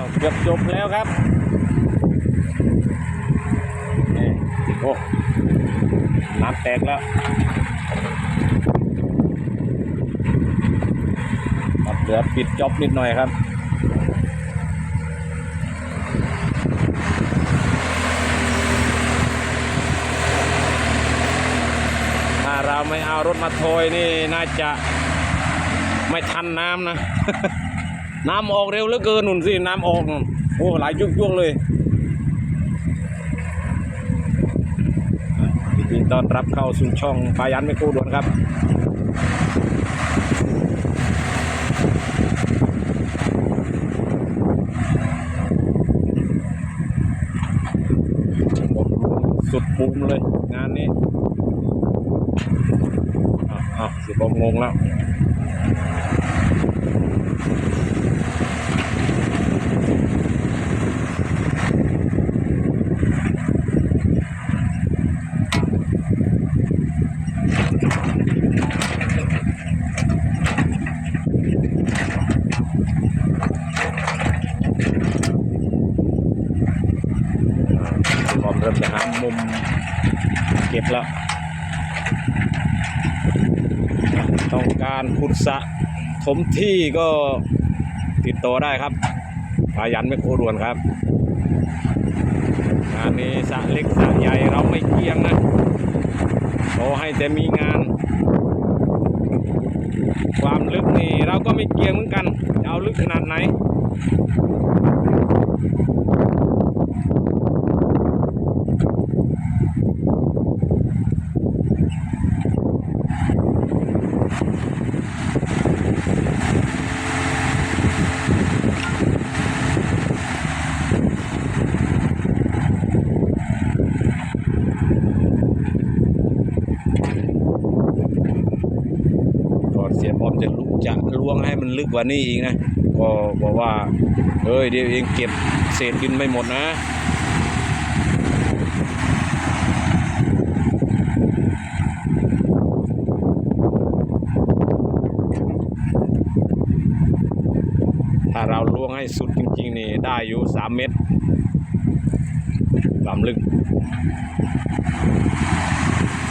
าวเกือบจบแล้วครับนี่โอ้น้ำแตกแล้วครับเหลือปิดจอบนิดหน่อยครับถ้าเราไม่เอารถมาโทยนี่น่าจะไม่ทันน้ำนะ น้ำออกเร็วเหลือเกินหนุนสิ น้ำออกนู่นโอ้หลายยุกๆเลยยินดีต้อนรับเข้าสู่ช่องปายันไม่คู่ด่วนครับสุดปุ่มเลย งานนี้อ้าวอ้าวสิบอมงงแล้ว บอมเริ่มจะ หามุมเก็บแล้วต้องการขุดสะถมที่ก็ติดต่อได้ครับพายันไม่โคดวนครับงานนี้สะเล็กสะใหญ่เราไม่เกี่ยงนะขอให้แต่มีงาน ความลึกนี่เราก็ไม่เกี่ยงเหมือนกัน จะเอาลึกขนาดไหน ก่อนเสียบอมจะลุจะล้ วงให้มันลึกกว่านี้อีกนะ ก็บอกว่าเฮ้ยเดี๋ยวเองเก็บเศษดินไม่หมดนะถ้าเราล้วงให้สุดจริง ๆ นี่ได้อยู่สามเมตรความลึก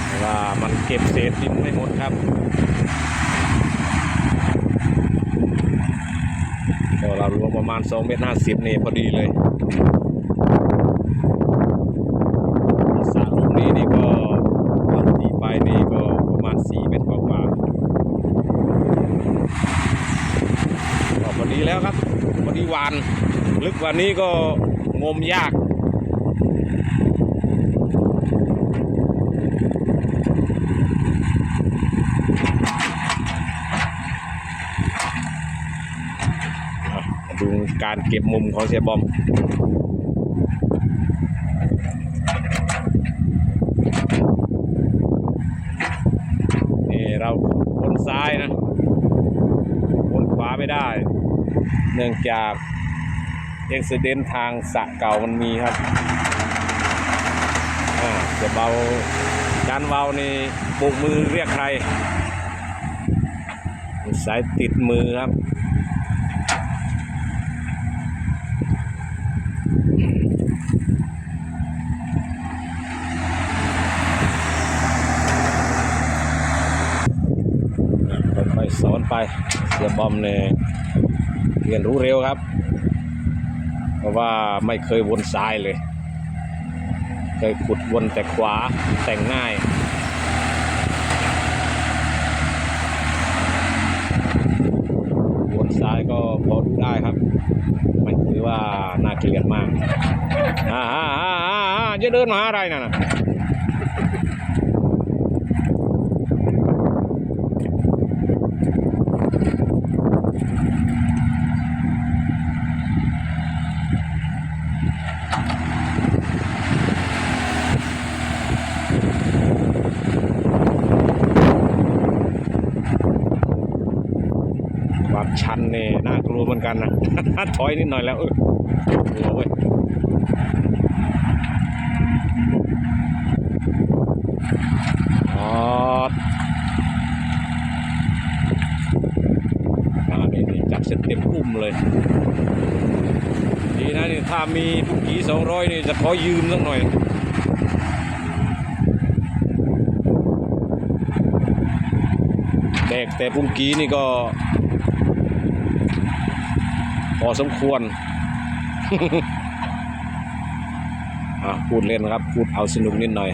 แต่ว่ามันเก็บเศษดินไม่หมดครับก็เรารว มประมาณ2เมตรห้าสิบนี่พอดีเลยสรลูกนี้นี่ก็ทำทีไปนี่ก็ประมาณ4เมตรกว่าๆก็พอดีแล้วครับ พอดีวาน ลึกกว่านี้ก็งมยาก มา ดูการเก็บมุมของเสียบอมนี่เราวนซ้ายนะวนขวาไม่ได้ เนื่องจากเอ็กซิเดนทางสระเก่ามันมีครับจะเบาจานเบานี่โบกมือเรียกใครสายติดมือครับ ค่อยๆสอน ไปเสียบอมเนี่ยเรียนรู้เร็วครับ เพราะว่าไม่เคยวนซ้ายเลย เคยขุดวนแต่ขวาแต่งง่ายวนซ้ายก็พอดูได้ครับ มันถือว่าน่าเกลียดมากอ่าอ่าอ่าอ่าจะเดินมาหาอะไรน่ะนะ ความชันเนี่น่ากลัวเหมือนกันนะ ถอยนิดหน่อยแล้วเออกลัวเว้ยอ๋ออ่านี่นี่จับเสร็จเต็มอุ้มเลย นะนี่ ถ้ามีปุกกี้สองร้อยนี่จะขอยืมสักหน่อยแดกแต่ปุ้งกี้นี่ก็พอสมควรอะพูดเล่นนะครับ พูดเอาสนุกนิดหน่อย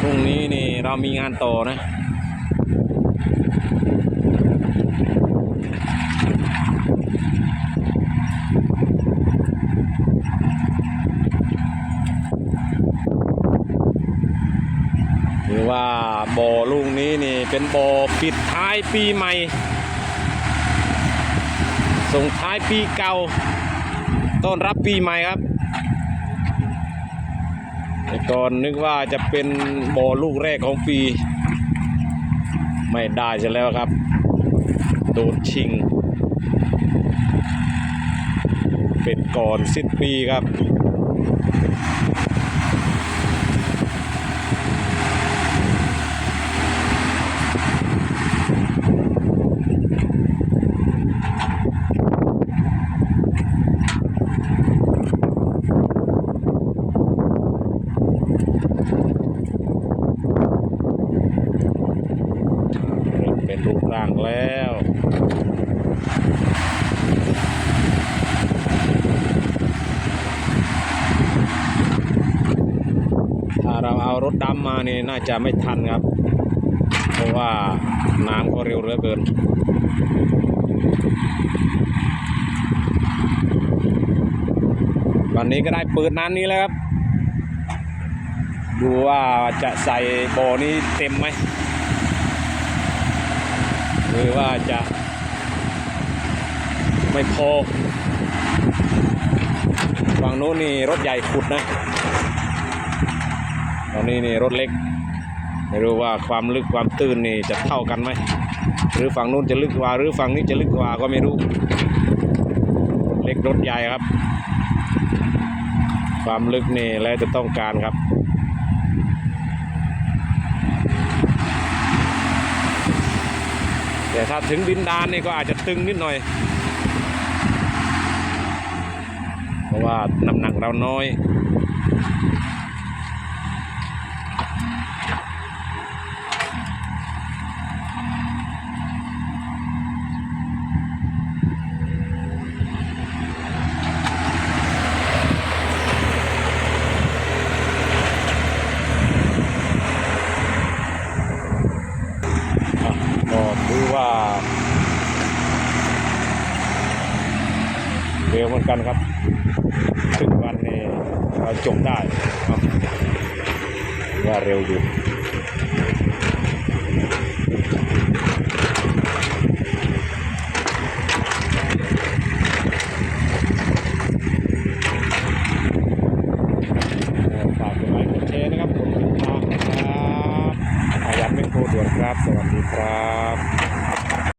พรุ่งนี้นี่เรามีงานต่อนะ หรือว่าบ่อลูกนี้นี่เป็นบ่อปิดท้ายปีใหม่ ส่งท้ายปีเก่า ต้อนรับปีใหม่ครับแต่ก่อนนึกว่าจะเป็นบ่อลูกแรกของปี ไม่ได้ซะแล้วครับ โดนชิง เป็นก่อนสิ้นปีครับ เริ่มเป็นรูปร่างแล้วถ้าเราเอารถดำมานี่น่าจะไม่ทันครับ เพราะว่าน้ำก็เร็วเหลือเกินวันนี้ก็ได้เปิดน้ำนี้แล้วครับ ดูว่าจะใส่บ่อนี้เต็มไหม รือว่าจะไม่พอฝั่งโน้นนี่รถใหญ่ขุดนะตอนนี้นี่รถเล็ก ไม่รู้ว่าความลึกความตื้นนี่จะเท่ากันไหมหรือฝั่งนู้นจะลึกกว่า หรือฝั่งนี้จะลึกกว่าก็ไม่รู้ เล็กรถใหญ่ครับ ความลึกนี่แล้วจะต้องการครับ แต่ถ้าถึงดินดานนี่ก็อาจจะตึงนิดหน่อย เพราะว่าน้ำหนักเราน้อย อะ ก็ถือว่าเร็วเหมือนกันครับถึงวันนี้เราจบได้ครับว่าเร็วอยู่